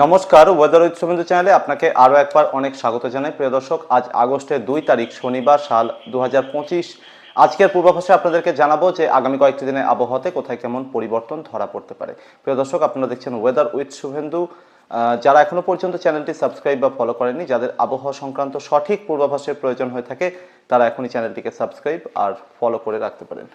নমস্কার, weather with Suvendu চ্যানেলে আপনাকে আরও একবার অনেক স্বাগত জানাই। প্রিয় দর্শক, আজ আগস্টের দুই তারিখ শনিবার সাল দু হাজার পঁচিশ। আজকের পূর্বাভাসে আপনাদেরকে জানাব যে আগামী কয়েকটি দিনের আবহাওয়াতে কোথায় কেমন পরিবর্তন ধরা পড়তে পারে। প্রিয় দর্শক, আপনারা দেখছেন ওয়েদার উইথ শুভেন্দু। যারা এখনও পর্যন্ত চ্যানেলটি সাবস্ক্রাইব বা ফলো করেনি যাদের আবহাওয়া সংক্রান্ত সঠিক পূর্বাভাসের প্রয়োজন হয়ে থাকে, তারা এখনই চ্যানেলটিকে সাবস্ক্রাইব আর ফলো করে রাখতে পারেন।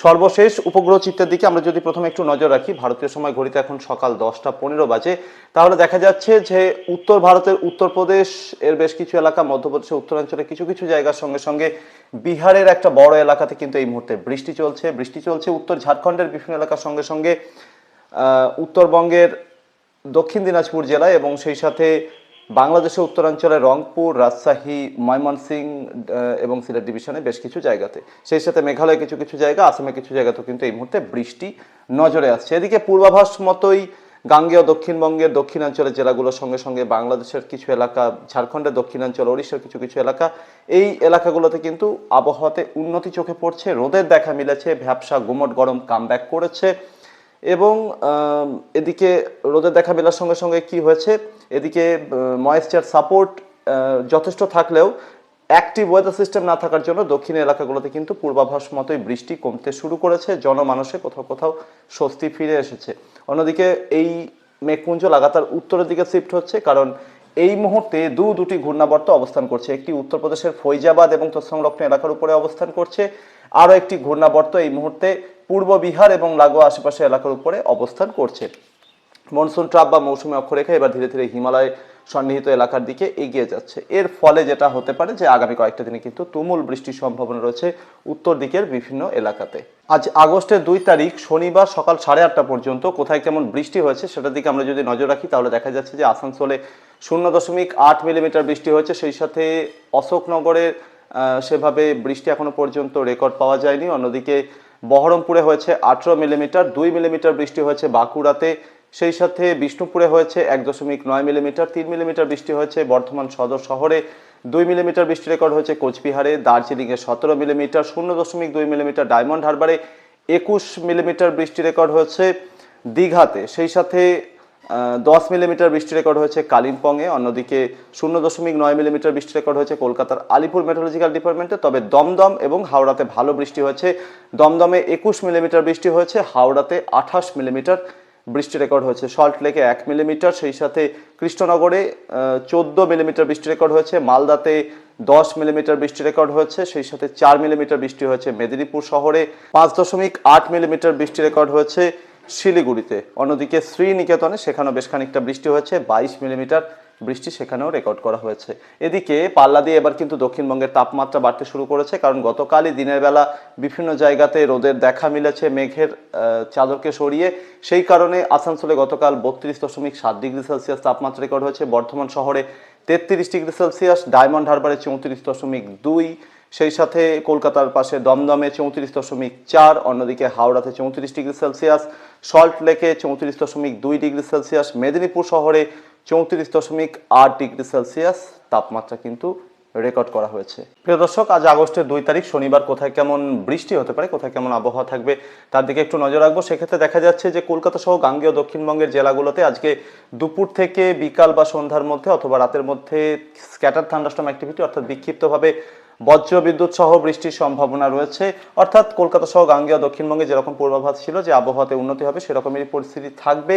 সর্বশেষ উপগ্রহ চিত্রের দিকে আমরা যদি প্রথমে একটু নজর রাখি, ভারতীয় সময় ঘড়িতে এখন সকাল দশটা পনেরো বাজে। তাহলে দেখা যাচ্ছে যে উত্তর ভারতের উত্তরপ্রদেশ এর বেশ কিছু এলাকা, মধ্যপ্রদেশের উত্তরাঞ্চলে কিছু কিছু জায়গার সঙ্গে সঙ্গে বিহারের একটা বড় এলাকাতে কিন্তু এই মুহূর্তে বৃষ্টি চলছে। বৃষ্টি চলছে উত্তর ঝাড়খণ্ডের বিভিন্ন এলাকার সঙ্গে সঙ্গে উত্তরবঙ্গের দক্ষিণ দিনাজপুর জেলায় এবং সেই সাথে বাংলাদেশের উত্তরাঞ্চলে রংপুর, রাজশাহী ময়মনসিং এবং সিলেট ডিভিশনে বেশ কিছু জায়গাতে। সেই সাথে মেঘালয় কিছু কিছু জায়গা, আসামে কিছু জায়গাতেও কিন্তু এই মুহূর্তে বৃষ্টি নজরে আসছে। এদিকে পূর্বাভাস মতোই গাঙ্গেয় দক্ষিণবঙ্গের দক্ষিণাঞ্চলের জেলাগুলোর সঙ্গে সঙ্গে বাংলাদেশের কিছু এলাকা, ঝাড়খণ্ডের দক্ষিণাঞ্চল, ওড়িশার কিছু কিছু এলাকা, এই এলাকাগুলোতে কিন্তু আবহাওয়াতে উন্নতি চোখে পড়ছে, রোদের দেখা মিলেছে, ভ্যাবসা, গুমট গরম কামব্যাক করেছে। এবং এদিকে রোদের দেখা মেলার সঙ্গে সঙ্গে কি হয়েছে? এদিকে ময়েশ্চার সাপোর্ট যথেষ্ট থাকলেও অ্যাক্টিভ ওয়েদার সিস্টেম না থাকার জন্য দক্ষিণ এলাকাগুলোতে কিন্তু পূর্বাভাস মতোই বৃষ্টি কমতে শুরু করেছে। জনমানসে কোথাও কোথাও স্বস্তি ফিরে এসেছে। অন্যদিকে এই মেঘপুঞ্জ লাগাতার উত্তরের দিকে শিফট হচ্ছে কারণ এই মুহূর্তে দু দুটি ঘূর্ণাবর্ত অবস্থান করছে। একটি উত্তরপ্রদেশের ফৈজাবাদ এবং তৎসংলগ্ন এলাকার উপরে অবস্থান করছে। আরও একটি ঘূর্ণাবর্ত এই মুহূর্তে পূর্ব বিহার এবং লাগোয়া আশেপাশে এলাকার উপরে অবস্থান করছে। মনসুন ট্রাপ বা মৌসুমী অক্ষরেখা এবার ধীরে ধীরে হিমালয় সন্নিহিত এলাকার দিকে এগিয়ে যাচ্ছে। এর ফলে যেটা হতে পারে যে আগামী কয়েকটা দিনে কিন্তু তুমুল বৃষ্টির সম্ভাবনা রয়েছে উত্তর দিকের বিভিন্ন এলাকাতে। আজ আগস্টের দুই তারিখ শনিবার সকাল সাড়ে আটটা পর্যন্ত কোথায় কেমন বৃষ্টি হয়েছে সেটার দিকে আমরা যদি নজর রাখি তাহলে দেখা যাচ্ছে যে আসানসোলে শূন্য দশমিক আট মিলিমিটার বৃষ্টি হয়েছে। সেই সাথে অশোকনগরের সেভাবে বৃষ্টি এখনও পর্যন্ত রেকর্ড পাওয়া যায়নি। অন্যদিকে বহরমপুরে হয়েছে আঠেরো মিলিমিটার, দুই মিলিমিটার বৃষ্টি হয়েছে বাঁকুড়াতে। সেই সাথে বিষ্ণুপুরে হয়েছে এক দশমিক নয় মিলিমিটার, তিন মিলিমিটার বৃষ্টি হয়েছে বর্ধমান সদর শহরে। দুই মিলিমিটার বৃষ্টি রেকর্ড হয়েছে কোচবিহারে, দার্জিলিংয়ে সতেরো মিলিমিটার, শূন্য দশমিক দুই মিলিমিটার ডায়মন্ড হারবারে একুশ মিলিমিটার বৃষ্টি রেকর্ড হয়েছে দীঘাতে। সেই সাথে দশ মিলিমিটার বৃষ্টি রেকর্ড হয়েছে কালিম্পংয়ে, অন্যদিকে শূন্য দশমিক নয় মিলিমিটার বৃষ্টি রেকর্ড হয়েছে কলকাতার আলিপুর মেট্রোলজিক্যাল ডিপার্টমেন্টে তবে দমদম এবং হাওড়াতে ভালো বৃষ্টি হয়েছে। দমদমে একুশ মিলিমিটার বৃষ্টি হয়েছে, হাওড়াতে আঠাশ মিলিমিটার বৃষ্টি রেকর্ড হয়েছে। সল্ট লেকে এক মিলিমিটার, সেই সাথে কৃষ্ণনগরে চোদ্দ মিলিমিটার বৃষ্টি রেকর্ড হয়েছে। মালদাতে দশ মিলিমিটার বৃষ্টি রেকর্ড হয়েছে, সেই সাথে চার মিলিমিটার বৃষ্টি হয়েছে। মেদিনীপুর শহরে পাঁচ দশমিক আট মিলিমিটার বৃষ্টি রেকর্ড হয়েছে। শিলিগুড়িতে। অন্যদিকে শ্রীনিকেতনে সেখানেও বেশ খানিকটা বৃষ্টি হয়েছে, বাইশ মিলিমিটার বৃষ্টি সেখানেও রেকর্ড করা হয়েছে। এদিকে পাল্লা দিয়ে এবার কিন্তু দক্ষিণবঙ্গের তাপমাত্রা বাড়তে শুরু করেছে, কারণ গতকালই দিনের বেলা বিভিন্ন জায়গাতে রোদের দেখা মিলেছে, মেঘের চাদরকে সরিয়ে। সেই কারণে আসানসোলে গতকাল বত্রিশ দশমিক সাত ডিগ্রি সেলসিয়াস তাপমাত্রা রেকর্ড হয়েছে। বর্ধমান শহরে তেত্রিশ ডিগ্রি সেলসিয়াস, ডায়মন্ড হারবারে চৌত্রিশ দশমিক দুই সেই সাথে কলকাতার পাশে দমদমে চৌত্রিশ দশমিক চার, অন্যদিকে হাওড়াতে চৌত্রিশ ডিগ্রি সেলসিয়াস, সল্ট লেকে চৌত্রিশ দশমিক দুই ডিগ্রি সেলসিয়াস, মেদিনীপুর শহরে চৌত্রিশ দশমিক আট ডিগ্রি সেলসিয়াস তাপমাত্রা কিন্তু রেকর্ড করা হয়েছে। প্রিয় দর্শক, আজ আগস্টের দুই তারিখ, শনিবার কোথায় কেমন বৃষ্টি হতে পারে, কোথায় কেমন আবহাওয়া থাকবে, তার দিকে একটু নজর রাখব। সেক্ষেত্রে দেখা যাচ্ছে যে কলকাতা সহ গাঙ্গেয় দক্ষিণবঙ্গের জেলাগুলোতে আজকে দুপুর থেকে বিকাল বা সন্ধ্যার মধ্যে অথবা রাতের মধ্যে স্ক্যাটার থান্ডাস্টম অ্যাক্টিভিটি অর্থাৎ বিক্ষিপ্তভাবে বজ্র বিদ্যুৎ সহ বৃষ্টির সম্ভাবনা রয়েছে। অর্থাৎ কলকাতা সহ গাঙ্গেয় দক্ষিণবঙ্গে যেরকম পূর্বাভাস ছিল যে আবহাওয়াতে উন্নতি হবে সেরকমই পরিস্থিতি থাকবে।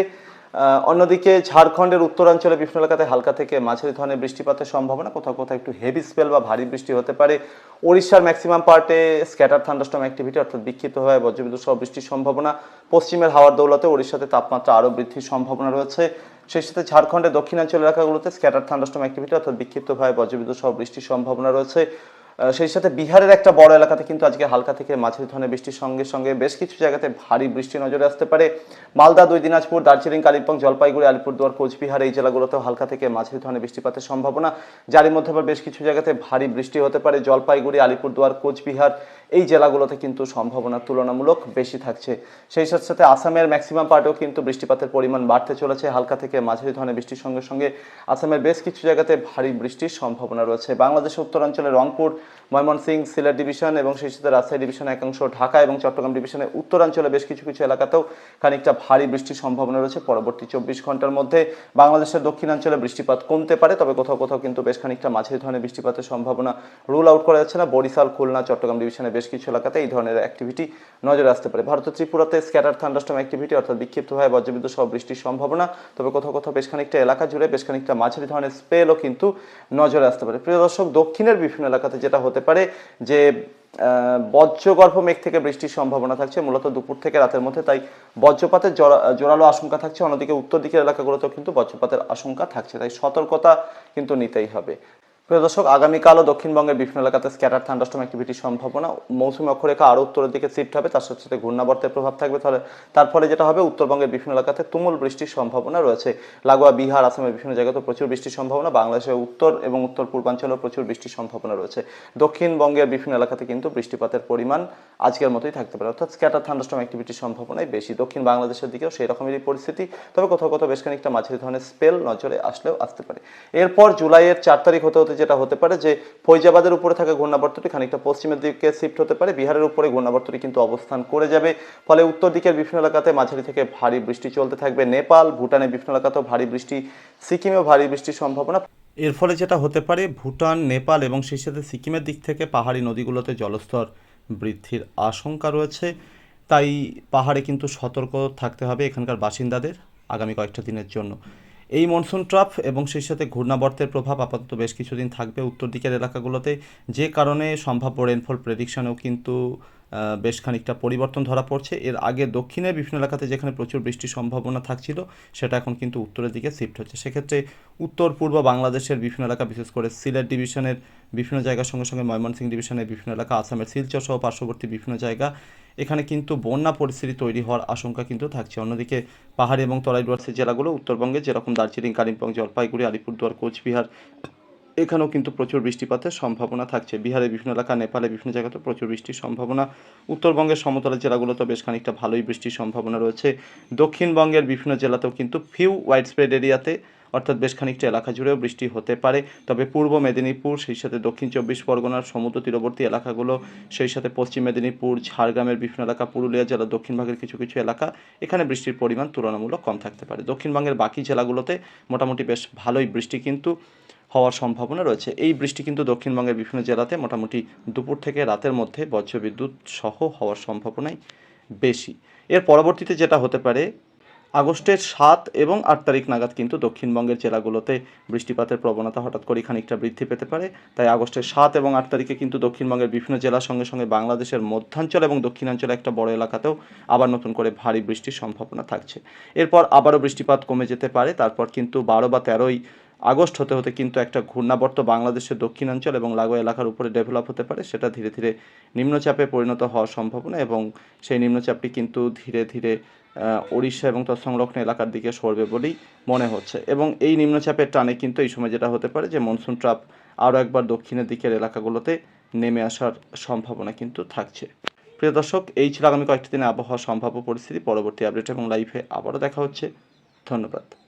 অন্যদিকে ঝাড়খণ্ডের উত্তরাঞ্চলে বিভিন্ন এলাকাতে হালকা থেকে মাঝারি ধরনের বৃষ্টিপাতের সম্ভাবনা। কোথাও কোথাও একটু হেভি স্পেল বা ভারী বৃষ্টি হতে পারে। ওড়িশার ম্যাক্সিমাম পার্টে স্ক্যাটার থান্ডাস্টম অ্যাক্টিভিটি অর্থাৎ বিক্ষিপ্তভাবে বজ্রবিদ্যুৎ সহ বৃষ্টির সম্ভাবনা। পশ্চিমের হাওয়ার দৌলতে ওড়িশাতে তাপমাত্রা আরও বৃদ্ধির সম্ভাবনা রয়েছে। সেই সাথে ঝাড়খণ্ডের দক্ষিণাঞ্চল এলাকাগুলোতে স্ক্যাটার থান্ডাস্টম অ্যাক্টিভিটি অর্থাৎ বিক্ষিপ্তভাবে বজ্রবিদ্যুৎ সহ বৃষ্টির সম্ভাবনা রয়েছে। সেই সাথে বিহারের একটা বড় এলাকাতে কিন্তু আজকে হালকা থেকে মাঝারি ধরনের বৃষ্টির সঙ্গে সঙ্গে বেশ কিছু জায়গাতে ভারী বৃষ্টি নজরে আসতে পারে। মালদা, দুই দিনাজপুর, দার্জিলিং, কালিম্পং, জলপাইগুড়ি, আলিপুরদুয়ার, কোচবিহার এই জেলাগুলোতেও হালকা থেকে মাঝারি ধরনের বৃষ্টিপাতের সম্ভাবনা। যারই মধ্যে আবার বেশ কিছু জায়গাতে ভারী বৃষ্টি হতে পারে। জলপাইগুড়ি, আলিপুরদুয়ার, কোচবিহার এই জেলাগুলোতে কিন্তু সম্ভাবনা তুলনামূলক বেশি থাকছে। সেই সাথে সাথে আসামের ম্যাক্সিমাম পার্টেও কিন্তু বৃষ্টিপাতের পরিমাণ বাড়তে চলেছে। হালকা থেকে মাঝারি ধরনের বৃষ্টির সঙ্গে সঙ্গে আসামের বেশ কিছু জায়গাতে ভারী বৃষ্টির সম্ভাবনা রয়েছে। বাংলাদেশের উত্তরাঞ্চলে রংপুর ময়মনসিংহ সিলেট ডিভিশন এবং সেই সাথে রাজশাহী ডিভিশন একাংশ ঢাকা এবং চট্টগ্রাম ডিভিশনের উত্তরাঞ্চলে বেশ কিছু কিছু এলাকাতেও খানিকটা ভারী বৃষ্টির সম্ভাবনা রয়েছে পরবর্তী চব্বিশ ঘণ্টার মধ্যে। বাংলাদেশের দক্ষিণাঞ্চলে বৃষ্টিপাত কমতে পারে, তবে কোথাও কোথাও কিন্তু বেশ খানিকটা মাঝারি ধরনের বৃষ্টিপাতের সম্ভাবনা রুল আউট করা যাচ্ছে না। বরিশাল, খুলনা, চট্টগ্রাম ডিভিশনে বেশ কিছু এলাকাতে এই ধরনের অ্যাক্টিভিটি নজরে আসতে পারে। ভারতের ত্রিপুরাতে স্ক্যাটার থান্ডাস্টম অ্যাক্টিভিটি অর্থাৎ বিক্ষিপ্তভাবে বজ্রবিদ্যুৎ সহ বৃষ্টির সম্ভাবনা। তবে কোথাও কোথাও বেশ খানিকটা এলাকা জুড়ে বেশ খানিকটা মাঝারি ধরনের স্পেলও কিন্তু নজরে আসতে পারে। প্রিয় দর্শক, দক্ষিণের বিভিন্ন এলাকাতে যেটা হতে পারে যে বজ্রগর্ভ মেঘ থেকে বৃষ্টির সম্ভাবনা থাকছে। মূলত দুপুর থেকে রাতের মধ্যে তাই বজ্রপাতের জোরা- জোরালো আশঙ্কা থাকছে। অন্যদিকে উত্তর দিকের এলাকাগুলোতেও কিন্তু বজ্রপাতের আশঙ্কা থাকছে। তাই সতর্কতা কিন্তু নিতেই হবে। প্রিয় দর্শক, আগামীকালও দক্ষিণবঙ্গের বিভিন্ন এলাকাতে স্ক্যাটার, থান্ডাস্টম অ্যাক্টিভিটির সম্ভাবনা। মৌসুমী অক্ষরেখা আরও উত্তরের দিকে শিফট হবে, তার সাথে সাথে ঘূর্ণাবর্তের প্রভাব থাকবে। তাহলে তার ফলে যেটা হবে, উত্তরবঙ্গের বিভিন্ন এলাকাতে তুমুল বৃষ্টির সম্ভাবনা রয়েছে। লাগোয়া, বিহার, আসামের বিভিন্ন জায়গাতে প্রচুর বৃষ্টির সম্ভাবনা। বাংলাদেশের উত্তর এবং উত্তর পূর্বাঞ্চলেও প্রচুর বৃষ্টির সম্ভাবনা রয়েছে। দক্ষিণবঙ্গের বিভিন্ন এলাকাতে কিন্তু বৃষ্টিপাতের পরিমাণ আজকের মতোই থাকতে পারে। অর্থাৎ স্ক্যাটার, থান্ডাস্টম অ্যাক্টিভিটির সম্ভাবনাই বেশি। দক্ষিণ বাংলাদেশের দিকেও সেই রকমেরই পরিস্থিতি। তবে কোথাও কোথাও বেশ খানিকটা মাঝারি ধরনের স্পেল নজরে আসলেও আসতে পারে। এরপর জুলাইয়ের চার তারিখ হতে হতে যেটা হতে পারে যে ফৈজাবাদের উপরে থাকা ঘূর্ণাবর্তটি খানিকটা পশ্চিমের দিকে শিফট হতে পারে। বিহারের উপরে ঘূর্ণাবর্তটি কিন্তু অবস্থান করে যাবে। ফলে উত্তর দিকের বিভিন্ন এলাকাতে মাঝারি থেকে ভারী বৃষ্টি চলতে থাকবে। নেপাল, ভুটানের বিভিন্ন এলাকাতেও ভারী বৃষ্টি, সিকিমেও ভারী বৃষ্টির সম্ভাবনা। এর ফলে যেটা হতে পারে, ভুটান, নেপাল এবং সেই সাথে সিকিমের দিক থেকে পাহাড়ি নদীগুলোতে জলস্তর বৃদ্ধির আশঙ্কা রয়েছে। তাই পাহাড়ে কিন্তু সতর্ক থাকতে হবে এখানকার বাসিন্দাদের আগামী কয়েকটা দিনের জন্য। এই মনসুন ট্রাফ এবং সেই সাথে ঘূর্ণাবর্তের প্রভাব আপাতত বেশ কিছুদিন থাকবে। উত্তর দিকের এলাকাগুলোতে যে কারণে সম্ভাব্য রেনফল প্রেডিকশনেও কিন্তু বেশ খানিকটা পরিবর্তন ধরা পড়ছে। এর আগে দক্ষিণের বিভিন্ন এলাকাতে যেখানে প্রচুর বৃষ্টির সম্ভাবনা থাকছিল, সেটা এখন কিন্তু উত্তরের দিকে শিফট হচ্ছে। সেক্ষেত্রে উত্তর, পূর্ব বাংলাদেশের বিভিন্ন এলাকা, বিশেষ করে সিলেট ডিভিশনের বিভিন্ন জায়গার সঙ্গে সঙ্গে ময়মনসিংহ ডিভিশনের বিভিন্ন এলাকা, আসামের শিলচর সহ পার্শ্ববর্তী বিভিন্ন জায়গা এখানে কিন্তু বন্যা পরিস্থিতি তৈরি হওয়ার আশঙ্কা কিন্তু থাকছে। অন্যদিকে পাহাড়ি এবং তরাই ডুয়ার্সের জেলাগুলো উত্তরবঙ্গে যেরকম দার্জিলিং, কালিম্পং, জলপাইগুড়ি, আলিপুরদুয়ার, কোচবিহার, এখানেও কিন্তু প্রচুর বৃষ্টিপাতের সম্ভাবনা থাকছে। বিহারের বিভিন্ন এলাকা নেপালে বিভিন্ন জায়গাতে প্রচুর বৃষ্টির সম্ভাবনা। উত্তরবঙ্গের সমতলের জেলাগুলোতে বেশ খানিকটা ভালোই বৃষ্টির সম্ভাবনা রয়েছে। দক্ষিণবঙ্গের বিভিন্ন জেলাতেও কিন্তু ফিউ ওয়াইড স্প্রেড এরিয়াতে অর্থাৎ বেশ খানিকটা এলাকা জুড়েও বৃষ্টি হতে পারে। তবে পূর্ব মেদিনীপুর, সেই সাথে দক্ষিণ চব্বিশ পরগনার সমুদ্র তীরবর্তী এলাকাগুলো, সেই সাথে পশ্চিম মেদিনীপুর, ঝাড়গ্রামের বিভিন্ন এলাকা, পুরুলিয়া জেলার দক্ষিণভাগের কিছু কিছু এলাকা, এখানে বৃষ্টির পরিমাণ তুলনামূলক কম থাকতে পারে। দক্ষিণবঙ্গের বাকি জেলাগুলোতে মোটামুটি বেশ ভালোই বৃষ্টি কিন্তু হওয়ার সম্ভাবনা রয়েছে। এই বৃষ্টি কিন্তু দক্ষিণবঙ্গের বিভিন্ন জেলাতে মোটামুটি দুপুর থেকে রাতের মধ্যে বজ্রবিদ্যুৎ সহ হওয়ার সম্ভাবনাই বেশি। এর পরবর্তীতে যেটা হতে পারে আগস্টের সাত এবং আট তারিখ নাগাদ কিন্তু দক্ষিণবঙ্গের জেলাগুলোতে বৃষ্টিপাতের প্রবণতা হঠাৎ করে খানিকটা বৃদ্ধি পেতে পারে। তাই আগস্টের সাত এবং আট তারিখে কিন্তু দক্ষিণবঙ্গের বিভিন্ন জেলার সঙ্গে সঙ্গে বাংলাদেশের মধ্যাঞ্চল এবং দক্ষিণাঞ্চলে একটা বড় এলাকাতেও আবার নতুন করে ভারী বৃষ্টির সম্ভাবনা থাকছে। এরপর আবারও বৃষ্টিপাত কমে যেতে পারে, তারপর কিন্তু বারো বা তেরোই আগস্ট হতে হতে কিন্তু একটা ঘূর্ণাবর্ত বাংলাদেশের দক্ষিণাঞ্চল এবং লাগোয়া এলাকার উপরে ডেভেলপ হতে পারে, সেটা ধীরে ধীরে নিম্নচাপে পরিণত হওয়ার সম্ভাবনা এবং সেই নিম্নচাপটি কিন্তু ধীরে ধীরে ওড়িশা এবং তৎসংলগ্ন এলাকার দিকে সরবে বলেই মনে হচ্ছে। এবং এই নিম্নচাপের টানে কিন্তু এই সময় যেটা হতে পারে যে মনসুন ট্রাপ আরও একবার দক্ষিণের দিকের এলাকাগুলোতে নেমে আসার সম্ভাবনা কিন্তু থাকছে। প্রিয় দর্শক, এই ছিল আগামী কয়েকটি দিনে আবহাওয়া সম্ভাব্য পরিস্থিতি। পরবর্তী আপডেট এবং লাইভে আবারও দেখা হচ্ছে। ধন্যবাদ।